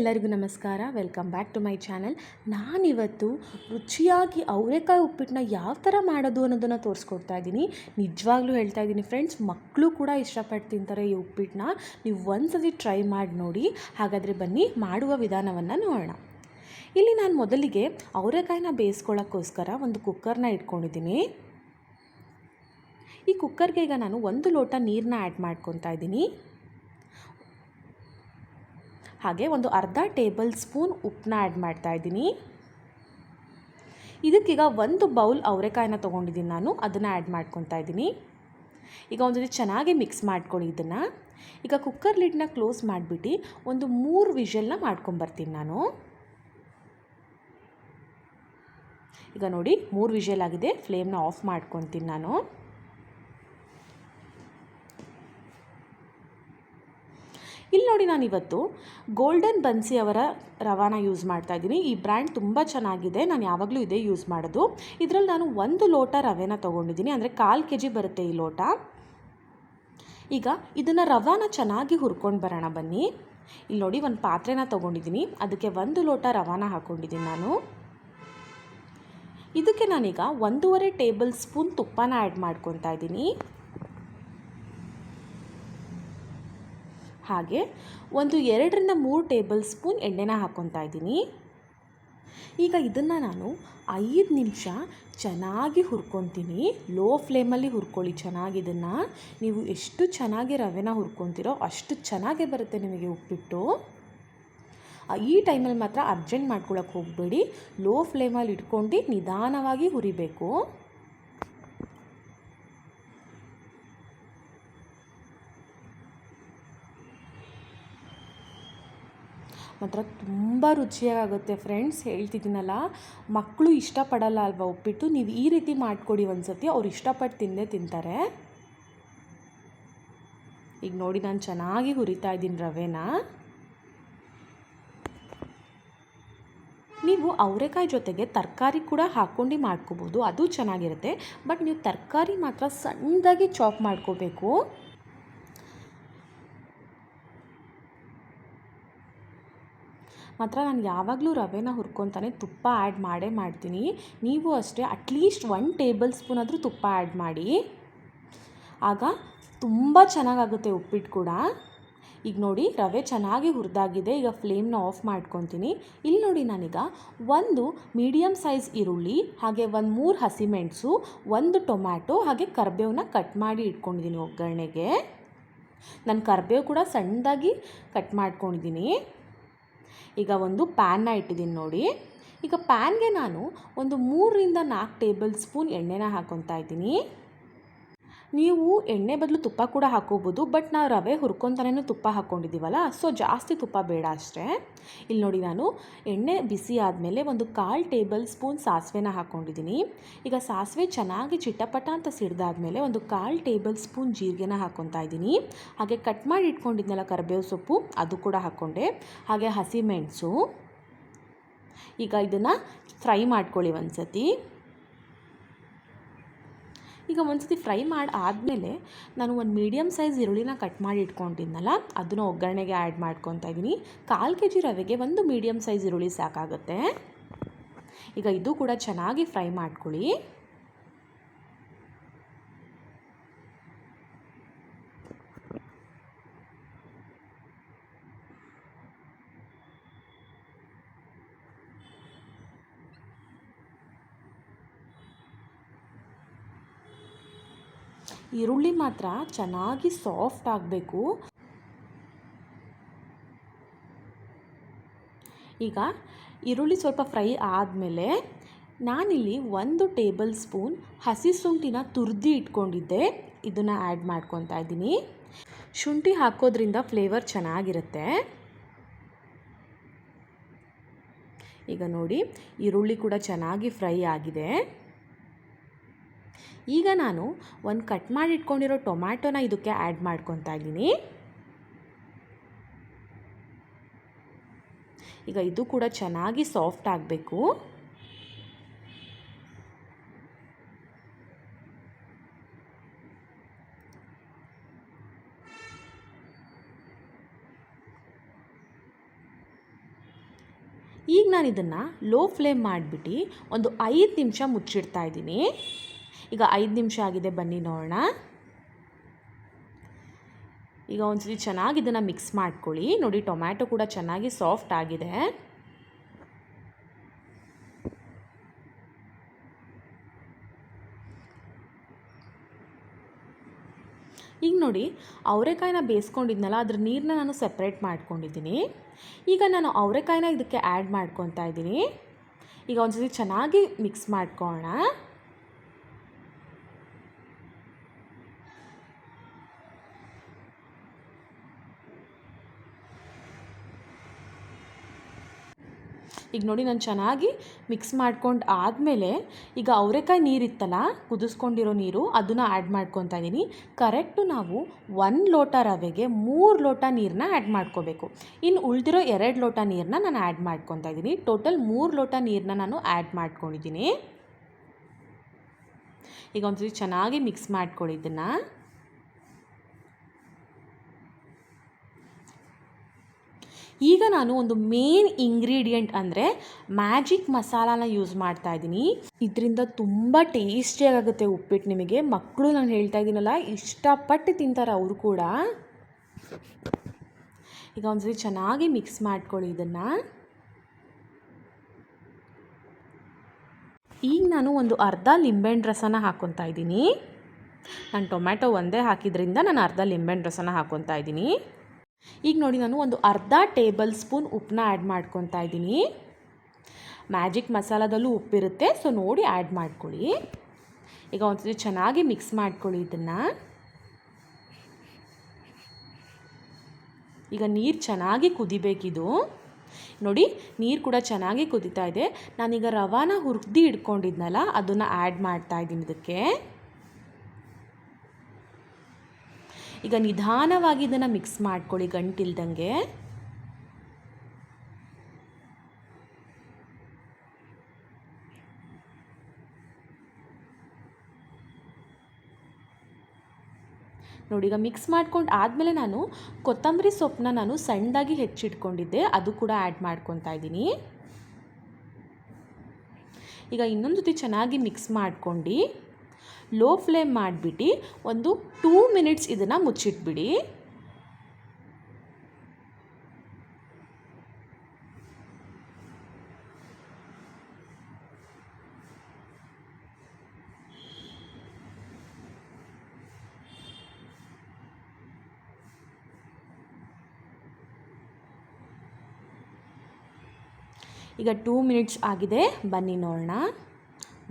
ಎಲ್ಲರಿಗೂ ನಮಸ್ಕಾರ. Welcome back to my channel ನಾನಿವತ್ತು ರುಚಿಯಾಗಿ ಅವರೆಕಾಯಿ ಉಪ್ಪಿಟ್ಟನ್ನ ಯಾವ ಥರ ಮಾಡೋದು ಅನ್ನೋದನ್ನು ತೋರಿಸ್ಕೊಡ್ತಾ ಇದ್ದೀನಿ ನಿಜವಾಗ್ಲೂ ಹೇಳ್ತಾ ಇದ್ದೀನಿ ಫ್ರೆಂಡ್ಸ್ ಮಕ್ಕಳು ಕೂಡ ಇಷ್ಟಪಟ್ಟು ತಿಂತಾರೆ ಈ ಉಪ್ಪಿಟ್ಟನ್ನ ನೀವು ಒಂದ್ಸತಿ ಟ್ರೈ ಮಾಡಿ ನೋಡಿ. ಹಾಗಾದರೆ ಬನ್ನಿ, ಮಾಡುವ ವಿಧಾನವನ್ನು ನೋಡೋಣ. ಇಲ್ಲಿ ನಾನು ಮೊದಲಿಗೆ ಅವರೆಕಾಯಿನ ಬೇಯಿಸ್ಕೊಳ್ಳೋಕ್ಕೋಸ್ಕರ ಒಂದು ಕುಕ್ಕರ್ನ ಇಟ್ಕೊಂಡಿದ್ದೀನಿ ಈ ಕುಕ್ಕರ್ಗೆ ಈಗ ನಾನು ಒಂದು ಲೋಟ ನೀರನ್ನ ಆ್ಯಡ್ ಮಾಡ್ಕೊತಾ ಇದ್ದೀನಿ ಹಾಗೆ ಒಂದು ಅರ್ಧ ಟೇಬಲ್ ಸ್ಪೂನ್ ಉಪ್ಪನ್ನ ಆ್ಯಡ್ ಮಾಡ್ತಾ ಇದ್ದೀನಿ. ಇದಕ್ಕೀಗ ಒಂದು ಬೌಲ್ ಅವರೆಕಾಯಿನ ತೊಗೊಂಡಿದ್ದೀನಿ ನಾನು, ಅದನ್ನು ಆ್ಯಡ್ ಮಾಡ್ಕೊತಾ ಇದ್ದೀನಿ. ಈಗ ಒಂದು ಚೆನ್ನಾಗಿ ಮಿಕ್ಸ್ ಮಾಡ್ಕೊಳ್ಳಿ ಇದನ್ನು. ಈಗ ಕುಕ್ಕರ್ ಲಿಡ್ನ ಕ್ಲೋಸ್ ಮಾಡಿಬಿಟ್ಟು ಒಂದು ಮೂರು ವಿಷಲ್ನ ಮಾಡ್ಕೊಂಬರ್ತೀನಿ ನಾನು. ಈಗ ನೋಡಿ ಮೂರು ವಿಷಲ್ ಆಗಿದೆ ಫ್ಲೇಮ್ನ ಆಫ್ ಮಾಡ್ಕೊತೀನಿ ನಾನು. ಇಲ್ಲಿ ನೋಡಿ ನಾನು ಇವತ್ತು ಗೋಲ್ಡನ್ ಬನ್ಸಿ ಅವರ ರವಾನ ಯೂಸ್ ಮಾಡ್ತಾ ಇದ್ದೀನಿ. ಈ ಬ್ರ್ಯಾಂಡ್ ತುಂಬ ಚೆನ್ನಾಗಿದೆ. ನಾನು ಯಾವಾಗಲೂ ಇದೇ ಯೂಸ್ ಮಾಡೋದು. ಇದರಲ್ಲಿ ನಾನು ಒಂದು ಲೋಟ ರವೆನ ತೊಗೊಂಡಿದ್ದೀನಿ. ಅಂದರೆ ಕಾಲು ಕೆ ಜಿ ಬರುತ್ತೆ ಈ ಲೋಟ. ಈಗ ಇದನ್ನು ರವಾನ ಚೆನ್ನಾಗಿ ಹುರ್ಕೊಂಡು ಬರೋಣ ಬನ್ನಿ. ಇಲ್ಲಿ ನೋಡಿ ಒಂದು ಪಾತ್ರೆನ ತೊಗೊಂಡಿದ್ದೀನಿ. ಅದಕ್ಕೆ ಒಂದು ಲೋಟ ರವಾನ ಹಾಕ್ಕೊಂಡಿದ್ದೀನಿ ನಾನು. ಇದಕ್ಕೆ ನಾನೀಗ ಒಂದೂವರೆ ಟೇಬಲ್ ಸ್ಪೂನ್ ತುಪ್ಪನ ಆ್ಯಡ್ ಮಾಡ್ಕೊತಾ ಇದ್ದೀನಿ. ಹಾಗೆ ಒಂದು ಎರಡರಿಂದ ಮೂರು ಟೇಬಲ್ ಸ್ಪೂನ್ ಎಣ್ಣೆನ ಹಾಕ್ಕೊತಾ ಇದ್ದೀನಿ. ಈಗ ಇದನ್ನು ನಾನು ಐದು ನಿಮಿಷ ಚೆನ್ನಾಗಿ ಹುರ್ಕೊತೀನಿ. ಲೋ ಫ್ಲೇಮಲ್ಲಿ ಹುರ್ಕೊಳ್ಳಿ ಚೆನ್ನಾಗಿ ಇದನ್ನು. ನೀವು ಎಷ್ಟು ಚೆನ್ನಾಗಿ ರವೆನ ಹುರ್ಕೊತೀರೋ ಅಷ್ಟು ಚೆನ್ನಾಗೇ ಬರುತ್ತೆ ನಿಮಗೆ ಉಪ್ಪಿಟ್ಟು. ಈ ಟೈಮಲ್ಲಿ ಮಾತ್ರ ಅರ್ಜೆಂಟ್ ಮಾಡ್ಕೊಳಕ್ಕೆ ಹೋಗಬೇಡಿ. ಲೋ ಫ್ಲೇಮಲ್ಲಿ ಇಟ್ಕೊಂಡು ನಿಧಾನವಾಗಿ ಹುರಿಬೇಕು. ಮಾತ್ರ ತುಂಬ ರುಚಿಯಾಗುತ್ತೆ ಫ್ರೆಂಡ್ಸ್, ಹೇಳ್ತಿದ್ದೀನಲ್ಲ? ಮಕ್ಕಳು ಇಷ್ಟಪಡಲ್ಲ ಅಲ್ವಾ ಉಪ್ಪಿಟ್ಟು? ನೀವು ಈ ರೀತಿ ಮಾಡಿಕೊಡಿ ಒಂದು ಸತಿ ಅವ್ರು ಇಷ್ಟಪಟ್ಟು ತಿಂದೇ ತಿಂತಾರೆ. ಈಗ ನೋಡಿ ನಾನು ಚೆನ್ನಾಗಿ ಹುರಿತಾ ಇದ್ದೀನಿ ರವೆನ. ನೀವು ಅವರೆಕಾಯಿ ಜೊತೆಗೆ ತರಕಾರಿ ಕೂಡ ಹಾಕ್ಕೊಂಡು ಮಾಡ್ಕೋಬೋದು, ಅದು ಚೆನ್ನಾಗಿರುತ್ತೆ. ಬಟ್ ನೀವು ತರಕಾರಿ ಮಾತ್ರ ಸಣ್ಣದಾಗಿ ಚಾಪ್ ಮಾಡ್ಕೋಬೇಕು. ಮಾತ್ರ ನಾನು ಯಾವಾಗಲೂ ರವೆನ ಹುರ್ಕೊತಾನೆ ತುಪ್ಪ ಆ್ಯಡ್ ಮಾಡೇ ಮಾಡ್ತೀನಿ. ನೀವು ಅಷ್ಟೇ ಅಟ್ಲೀಸ್ಟ್ ಒನ್ ಟೇಬಲ್ ಸ್ಪೂನ್ ಆದರೂ ತುಪ್ಪ ಆ್ಯಡ್ ಮಾಡಿ. ಆಗ ತುಂಬ ಚೆನ್ನಾಗಾಗುತ್ತೆ ಉಪ್ಪಿಟ್ಟು ಕೂಡ. ಈಗ ನೋಡಿ ರವೆ ಚೆನ್ನಾಗಿ ಹುರಿದಾಗಿದೆ. ಈಗ ಫ್ಲೇಮ್ನ ಆಫ್ ಮಾಡ್ಕೊತೀನಿ. ಇಲ್ಲಿ ನೋಡಿ ನಾನೀಗ ಒಂದು ಮೀಡಿಯಮ್ ಸೈಜ್ ಈರುಳ್ಳಿ, ಹಾಗೆ ಒಂದು ಮೂರು ಹಸಿಮೆಣಸು ಒಂದು ಟೊಮ್ಯಾಟೊ, ಹಾಗೆ ಕರ್ಬೇವನ್ನ ಕಟ್ ಮಾಡಿ ಇಟ್ಕೊಂಡಿದ್ದೀನಿ ಒಗ್ಗರಣೆಗೆ. ನಾನು ಕರ್ಬೇವು ಕೂಡ ಸಣ್ಣದಾಗಿ ಕಟ್ ಮಾಡ್ಕೊಂಡಿದ್ದೀನಿ ಈಗ ಒಂದು ಪ್ಯಾನ್ನ ಇಟ್ಟಿದ್ದೀನಿ ನೋಡಿ. ಈಗ ಪ್ಯಾನ್ಗೆ ನಾನು ಒಂದು ಮೂರರಿಂದ ನಾಲ್ಕು ಟೇಬಲ್ ಸ್ಪೂನ್ ಎಣ್ಣೆನ ಹಾಕ್ಕೊತಾ ಇದ್ದೀನಿ. ನೀವು ಎಣ್ಣೆ ಬದಲು ತುಪ್ಪ ಕೂಡ ಹಾಕೋಬೋದು, ಬಟ್ ನಾವು ರವೆ ಹುರ್ಕೊಂತಾನೇ ತುಪ್ಪ ಹಾಕ್ಕೊಂಡಿದ್ದೀವಲ್ಲ ಸೊ ಜಾಸ್ತಿ ತುಪ್ಪ ಬೇಡ ಅಷ್ಟೇ. ಇಲ್ಲಿ ನೋಡಿ ನಾನು ಎಣ್ಣೆ ಬಿಸಿ ಆದಮೇಲೆ ಒಂದು ಕಾಲು ಟೇಬಲ್ ಸ್ಪೂನ್ ಸಾಸಿವೆನ ಹಾಕ್ಕೊಂಡಿದ್ದೀನಿ ಈಗ ಸಾಸಿವೆ ಚೆನ್ನಾಗಿ ಚಿಟ್ಟಪಟ ಅಂತ ಸಿಡ್ದಾದ್ಮೇಲೆ ಒಂದು ಕಾಲು ಟೇಬಲ್ ಸ್ಪೂನ್ ಜೀರಿಗೆನ ಹಾಕ್ಕೊತಾ ಇದ್ದೀನಿ. ಹಾಗೆ ಕಟ್ ಮಾಡಿ ಇಟ್ಕೊಂಡಿದ್ನಲ್ಲ ಕರಿಬೇವು ಸೊಪ್ಪು, ಅದು ಕೂಡ ಹಾಕ್ಕೊಂಡೆ ಹಾಗೆ ಹಸಿಮೆಣಸು ಈಗ ಇದನ್ನು ಫ್ರೈ ಮಾಡ್ಕೊಳ್ಳಿ ಒಂದು ಸತಿ ಈಗ ಒಂದು ಸತಿ ಫ್ರೈ ಮಾಡಿ ಆದಮೇಲೆ ನಾನು ಒಂದು ಮೀಡಿಯಮ್ ಸೈಜ್ ಈರುಳ್ಳಿನ ಕಟ್ ಮಾಡಿ ಇಟ್ಕೊಂಡಿದ್ನಲ್ಲ, ಅದನ್ನು ಒಗ್ಗರಣೆಗೆ ಆ್ಯಡ್ ಮಾಡ್ಕೊತಾ ಇದ್ದೀನಿ ಕಾಲು ಕೆ ಜಿ ರವೆಗೆ ಒಂದು ಮೀಡಿಯಮ್ ಸೈಜ್ ಈರುಳ್ಳಿ ಸಾಕಾಗುತ್ತೆ. ಈಗ ಇದು ಕೂಡ ಚೆನ್ನಾಗಿ ಫ್ರೈ ಮಾಡ್ಕೊಳ್ಳಿ. ಈರುಳ್ಳಿ ಮಾತ್ರ ಚೆನ್ನಾಗಿ ಸಾಫ್ಟ್ ಆಗಬೇಕು. ಈಗ ಈರುಳ್ಳಿ ಸ್ವಲ್ಪ ಫ್ರೈ ಆದಮೇಲೆ ನಾನಿಲ್ಲಿ ಒಂದು ಟೇಬಲ್ ಸ್ಪೂನ್ ಹಸಿ ಶುಂಠಿನ ತುರ್ದಿ ಇಟ್ಕೊಂಡಿದ್ದೆ. ಇದನ್ನು ಆ್ಯಡ್ ಮಾಡ್ಕೊತಾ ಇದ್ದೀನಿ. ಶುಂಠಿ ಹಾಕೋದ್ರಿಂದ ಫ್ಲೇವರ್ ಚೆನ್ನಾಗಿರುತ್ತೆ. ಈಗ ನೋಡಿ, ಈರುಳ್ಳಿ ಕೂಡ ಚೆನ್ನಾಗಿ ಫ್ರೈ ಆಗಿದೆ. ಈಗ ನಾನು ಒಂದು ಕಟ್ ಮಾಡಿ ಇಟ್ಕೊಂಡಿರೋ ಟೊಮ್ಯಾಟೊನ ಇದಕ್ಕೆ ಆ್ಯಡ್ ಮಾಡ್ಕೊತಾ ಇದ್ದೀನಿ. ಈಗ ಇದು ಕೂಡ ಚೆನ್ನಾಗಿ ಸಾಫ್ಟ್ ಆಗಬೇಕು. ಈಗ ನಾನು ಇದನ್ನು ಲೋ ಫ್ಲೇಮ್ ಮಾಡಿಬಿಟ್ಟು ಒಂದು ಐದು ನಿಮಿಷ ಮುಚ್ಚಿಡ್ತಾ ಇದ್ದೀನಿ. ಈಗ ಐದು ನಿಮಿಷ ಆಗಿದೆ, ಬನ್ನಿ ನೋಡೋಣ. ಈಗ ಒಂದ್ಸತಿ ಚೆನ್ನಾಗಿ ಇದನ್ನು ಮಿಕ್ಸ್ ಮಾಡ್ಕೊಳ್ಳಿ. ನೋಡಿ, ಟೊಮ್ಯಾಟೊ ಕೂಡ ಚೆನ್ನಾಗಿ ಸಾಫ್ಟ್ ಆಗಿದೆ. ಈಗ ನೋಡಿ, ಅವರೆಕಾಯಿನ ಬೇಯಿಸ್ಕೊಂಡಿದ್ನಲ್ಲ, ಅದ್ರ ನೀರನ್ನ ನಾನು ಸಪ್ರೇಟ್ ಮಾಡ್ಕೊಂಡಿದ್ದೀನಿ. ಈಗ ನಾನು ಅವರೆಕಾಯಿನ ಇದಕ್ಕೆ ಆ್ಯಡ್ ಮಾಡ್ಕೊತಾ ಇದ್ದೀನಿ. ಈಗ ಒಂದ್ಸತಿ ಚೆನ್ನಾಗಿ ಮಿಕ್ಸ್ ಮಾಡ್ಕೊಳ್ಳೋಣ. ಈಗ ನೋಡಿ ನಾನು ಚೆನ್ನಾಗಿ ಮಿಕ್ಸ್ ಮಾಡ್ಕೊಂಡು ಆದಮೇಲೆ ಈಗ ಅವರೆಕಾಯಿ ನೀರಿತ್ತಲ್ಲ, ಕುದಿಸ್ಕೊಂಡಿರೋ ನೀರು ಅದನ್ನು ಆ್ಯಡ್ ಮಾಡ್ಕೊತಾ ಇದ್ದೀನಿ ಕರೆಕ್ಟು ನಾವು ಒಂದು ಲೋಟ ರವೆಗೆ ಮೂರು ಲೋಟ ನೀರನ್ನ ಆ್ಯಡ್ ಮಾಡ್ಕೋಬೇಕು. ಇನ್ನು ಉಳಿದಿರೋ ಎರಡು ಲೋಟ ನೀರನ್ನ ನಾನು ಆ್ಯಡ್ ಮಾಡ್ಕೊತಾ ಇದ್ದೀನಿ ಟೋಟಲ್ ಮೂರು ಲೋಟ ನೀರನ್ನ ನಾನು ಆ್ಯಡ್ ಮಾಡ್ಕೊಂಡಿದ್ದೀನಿ ಈಗ ಒಂದ್ಸರಿ ಚೆನ್ನಾಗಿ ಮಿಕ್ಸ್ ಮಾಡ್ಕೊಳ್ಳಿ ಈಗ ನಾನು ಒಂದು ಮೇನ್ ಇಂಗ್ರೀಡಿಯೆಂಟ್ ಅಂದರೆ ಮ್ಯಾಜಿಕ್ ಮಸಾಲಾನ ಯೂಸ್ ಮಾಡ್ತಾ ಇದ್ದೀನಿ. ಇದರಿಂದ ತುಂಬ ಟೇಸ್ಟಿಯಾಗುತ್ತೆ ಉಪ್ಪಿಟ್ಟು ನಿಮಗೆ. ಮಕ್ಕಳು ನಾನು ಹೇಳ್ತಾ ಇದ್ದೀನಲ್ಲ, ಇಷ್ಟಪಟ್ಟು ತಿಂತಾರೆ ಅವರು ಕೂಡ. ಈಗ ಒಂದ್ಸರಿ ಚೆನ್ನಾಗಿ ಮಿಕ್ಸ್ ಮಾಡ್ಕೊಳ್ಳಿ ಇದನ್ನು. ಈಗ ನಾನು ಒಂದು ಅರ್ಧ ಲಿಂಬೆಹಣ್ಣು ರಸನ ಹಾಕ್ಕೊತಾ ಇದ್ದೀನಿ. ನಾನು ಟೊಮ್ಯಾಟೊ ಒಂದೇ ಹಾಕಿದ್ರಿಂದ ನಾನು ಅರ್ಧ ಲಿಂಬೆಹಣ್ಣು ರಸನ ಹಾಕ್ಕೊತಾ ಇದ್ದೀನಿ. ಈಗ ನೋಡಿ ನಾನು ಒಂದು ಅರ್ಧ ಟೇಬಲ್ ಸ್ಪೂನ್ ಉಪ್ಪನ್ನ ಆ್ಯಡ್ ಮಾಡ್ಕೊತಾ ಇದ್ದೀನಿ. ಮ್ಯಾಜಿಕ್ ಮಸಾಲದಲ್ಲೂ ಉಪ್ಪಿರುತ್ತೆ ಸೊ ನೋಡಿ ಆ್ಯಡ್ ಮಾಡ್ಕೊಳ್ಳಿ. ಈಗ ಒಂದ್ಸತಿ ಚೆನ್ನಾಗಿ ಮಿಕ್ಸ್ ಮಾಡ್ಕೊಳ್ಳಿ ಇದನ್ನು. ಈಗ ನೀರು ಚೆನ್ನಾಗಿ ಕುದಿಬೇಕಿದು. ನೋಡಿ, ನೀರು ಕೂಡ ಚೆನ್ನಾಗಿ ಕುದೀತಾ ಇದೆ. ನಾನೀಗ ರವಾನ ಹುರ್ದಿ ಇಟ್ಕೊಂಡಿದ್ನಲ್ಲ ಅದನ್ನು ಆ್ಯಡ್ ಮಾಡ್ತಾ ಇದ್ದೀನಿ ಇದಕ್ಕೆ. ಈಗ ನಿಧಾನವಾಗಿ ಇದನ್ನು ಮಿಕ್ಸ್ ಮಾಡ್ಕೊಳ್ಳಿ ಗಂಟಿಲ್ದಂಗೆ. ನೋಡಿ, ಈಗ ಮಿಕ್ಸ್ ಮಾಡ್ಕೊಂಡು ಆದಮೇಲೆ ನಾನು ಕೊತ್ತಂಬರಿ ಸೊಪ್ಪನ್ನ ನಾನು ಸಣ್ಣದಾಗಿ ಹೆಚ್ಚಿಟ್ಕೊಂಡಿದ್ದೆ. ಅದು ಕೂಡ ಆ್ಯಡ್ ಮಾಡ್ಕೊತಾ ಇದ್ದೀನಿ. ಈಗ ಇನ್ನೊಂದು ಜೊತೆ ಚೆನ್ನಾಗಿ ಮಿಕ್ಸ್ ಮಾಡ್ಕೊಂಡು ಲೋ ಫ್ಲೇಮ್ ಮಾಡಿಬಿಟ್ಟು ಒಂದು ಟೂ ಮಿನಿಟ್ಸ್ ಇದನ್ನು ಮುಚ್ಚಿಟ್ಬಿಡಿ. ಈಗ ಟೂ ಮಿನಿಟ್ಸ್ ಆಗಿದೆ. ಬನ್ನಿ ನೋಡೋಣ.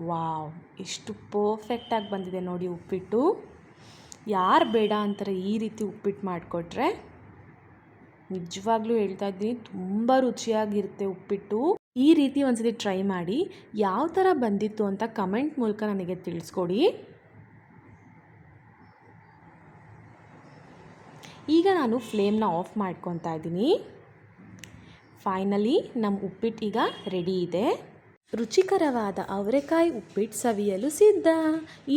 ವಾವ್ ಎಷ್ಟು ಪರ್ಫೆಕ್ಟಾಗಿ ಬಂದಿದೆ ನೋಡಿ ಉಪ್ಪಿಟ್ಟು. ಯಾರು ಬೇಡ ಅಂತಾರೆ ಈ ರೀತಿ ಉಪ್ಪಿಟ್ಟು ಮಾಡಿಕೊಟ್ರೆ? ನಿಜವಾಗ್ಲೂ ಹೇಳ್ತಾ ಇದ್ದೀನಿ, ತುಂಬ ರುಚಿಯಾಗಿರುತ್ತೆ ಉಪ್ಪಿಟ್ಟು. ಈ ರೀತಿ ಒಂದ್ಸತಿ ಟ್ರೈ ಮಾಡಿ, ಯಾವ ಥರ ಬಂದಿತ್ತು ಅಂತ ಕಮೆಂಟ್ ಮೂಲಕ ನನಗೆ ತಿಳಿಸ್ಕೊಡಿ. ಈಗ ನಾನು ಫ್ಲೇಮ್ನ ಆಫ್ ಮಾಡ್ಕೊತಾ ಇದ್ದೀನಿ. ಫೈನಲಿ ನಮ್ಮ ಉಪ್ಪಿಟ್ಟು ಈಗ ರೆಡಿ ಇದೆ. ರುಚಿಕರವಾದ ಅವರೆಕಾಯಿ ಉಪ್ಪಿಟ್ಟು ಸವಿಯಲು ಸಿದ್ಧ.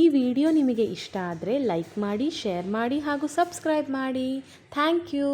ಈ ವಿಡಿಯೋ ನಿಮಗೆ ಇಷ್ಟ ಆದರೆ ಲೈಕ್ ಮಾಡಿ, ಶೇರ್ ಮಾಡಿ ಹಾಗೂ ಸಬ್ಸ್ಕ್ರೈಬ್ ಮಾಡಿ. Thank you.